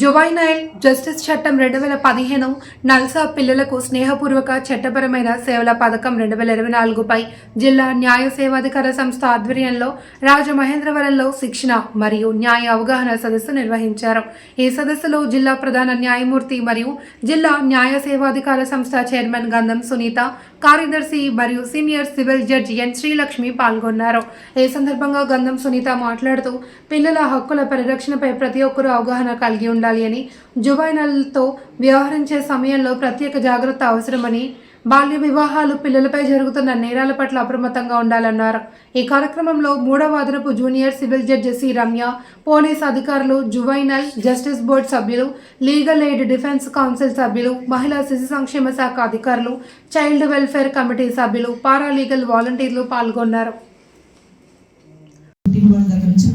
Juvenile justice చట్టం రెండు వేల పదిహేను నల్సా పిల్లలకు స్నేహపూర్వక చట్టపరమైన సేవల పథకం రెండు వేల ఇరవై నాలుగుపై జిల్లా న్యాయ సేవాధికార సంస్థ ఆధ్వర్యంలో రాజమహేంద్రవరంలో శిక్షణ మరియు న్యాయ అవగాహన సదస్సు నిర్వహించారు. ఈ సదస్సులో జిల్లా ప్రధాన న్యాయమూర్తి మరియు జిల్లా న్యాయ సేవాధికార సంస్థ చైర్మన్ గంధం సునీత కార్యదర్శి మరియు senior civil judge N Srilakshmi పాల్గొన్నారు. ఈ సందర్భంగా గంధం సునీత మాట్లాడుతూ పిల్లల హక్కుల పరిరక్షణపై ప్రతి ఒక్కరూ అవగాహన కలిగి ఉండాలి అని జువైనల్తో వ్యవహరించే సమయంలో ప్రత్యేక జాగ్రత్త అవసరమని బాల్య వివాహాలు పిల్లలపై జరుగుతున్న నేరాల పట్ల అప్రమత్తంగా ఉండాలన్నారు. ఈ కార్యక్రమంలో మూడవ అదనపు junior civil judge C. Ramya police అధికారులు జువైనల్ జస్టిస్ బోర్డు సభ్యులు లీగల్ ఎయిడ్ డిఫెన్స్ కౌన్సిల్ సభ్యులు మహిళా శిశు సంక్షేమ శాఖ అధికారులు చైల్డ్ వెల్ఫేర్ కమిటీ సభ్యులు పారాలీగల్ వాలంటీర్లు పాల్గొన్నారు.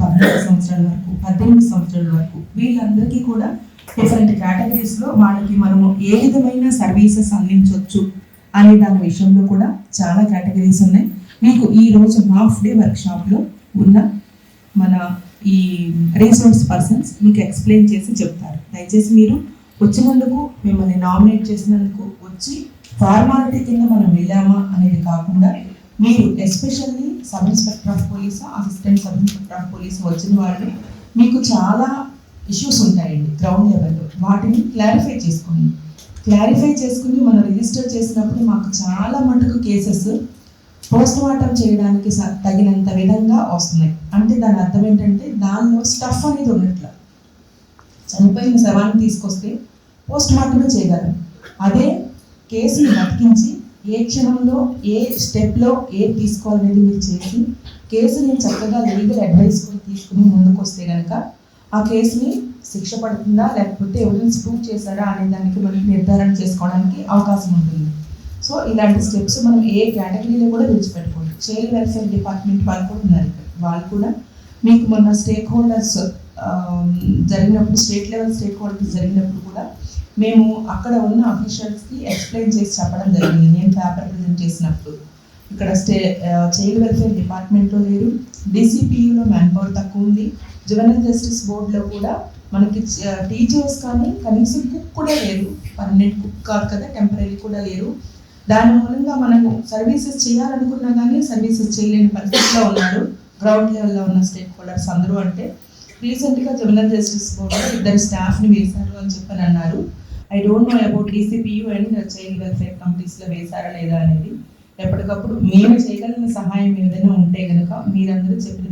పద్దెనిమిది పద్నాలుగు సంవత్సరాల వరకు పద్దెనిమిది సంవత్సరాల వరకు వీళ్ళందరికీ కూడా డిఫరెంట్ కేటగిరీస్లో వాళ్ళకి మనము ఏ విధమైన సర్వీసెస్ అందించవచ్చు అనే దాని విషయంలో కూడా చాలా కేటగిరీస్ ఉన్నాయి. మీకు ఈ రోజు హాఫ్ డే వర్క్ ఉన్న మన ఈ రీసోర్స్ పర్సన్స్ మీకు ఎక్స్ప్లెయిన్ చేసి చెప్తారు. దయచేసి మీరు వచ్చినందుకు మిమ్మల్ని నామినేట్ చేసినందుకు వచ్చి ఫార్మాలిటీ కింద మనం వెళ్ళామా అనేది కాకుండా మీరు especially sub inspector of police assistant sub inspector of police వచ్చిన వాళ్ళు మీకు చాలా ఇష్యూస్ ఉంటాయండి గ్రౌండ్ లెవెల్లో. వాటిని క్లారిఫై చేసుకుని క్లారిఫై చేసుకుని మనం రిజిస్టర్ చేసినప్పుడు మాకు చాలా మటుకు కేసెస్ పోస్ట్ మార్టం చేయడానికి స- తగినంత విధంగా వస్తున్నాయి. అంటే దాని అర్థం ఏంటంటే దానిలో స్టఫ్ అనేది ఉన్నట్లు. చనిపోయిన శవాన్ని తీసుకొస్తే పోస్ట్ మార్టమే చేయగలం. అదే కేసుని బతికించి ఏ క్షణంలో ఏ స్టెప్లో ఏది తీసుకోవాలనేది మీరు చేసి కేసుని చక్కగా లీగల్ అడ్వైస్ కూడా తీసుకుని ముందుకు వస్తే కనుక ఆ కేసుని శిక్ష పడుతుందా లేకపోతే ఎవిడెన్స్ ప్రూవ్ చేశారా అనే దానికి మనకి నిర్ధారణ చేసుకోవడానికి అవకాశం ఉంటుంది. సో ఇలాంటి స్టెప్స్ మనం ఏ కేటగిరీలో కూడా విడిచిపెట్టుకోండి చైల్డ్ వెల్ఫేర్ డిపార్ట్మెంట్ వాళ్ళు కూడా ఉన్నారు ఇక్కడ. వాళ్ళు కూడా మీకు మొన్న స్టేక్ హోల్డర్స్ జరిగినప్పుడు స్టేట్ లెవెల్ స్టేక్ హోల్డర్స్ జరిగినప్పుడు కూడా మేము అక్కడ ఉన్న అఫీషియల్స్కి ఎక్స్ప్లెయిన్ చేసి చెప్పడం జరిగింది. నేను పేపర్ ప్రజెంట్ చేసినప్పుడు. ఇక్కడ స్టే చైల్డ్ వెల్ఫేర్ డిపార్ట్మెంట్లో లేరు డీసీపీయూలో మ్యాన్ పవర్ తక్కువ ఉంది. జువెనల్ జస్టిస్ బోర్డులో కూడా మనకి టీచర్స్ కానీ కనీసం కుక్ కూడా లేరు పర్మనెంట్ కుక్ కాదు కదా టెంపరీ కూడా లేరు దాని మూలంగా మనము సర్వీసెస్ చేయాలనుకున్నా కానీ సర్వీసెస్ చేయలేని పరిస్థితిలో ఉన్నారు. గ్రౌండ్ లెవెల్లో ఉన్న స్టేక్ హోల్డర్స్ అందరూ అంటే రీసెంట్గా జువెనల్ జస్టిస్ కూడా ఇద్దరు స్టాఫ్ని వేశారు అని చెప్పని అన్నారు. I don't know about DCPU and child welfare కమిటీస్లో వేశారా లేదా అనేది ఎప్పటికప్పుడు మేము చేయగలిగిన సహాయం ఏదైనా ఉంటే కనుక మీరందరూ చెప్పిన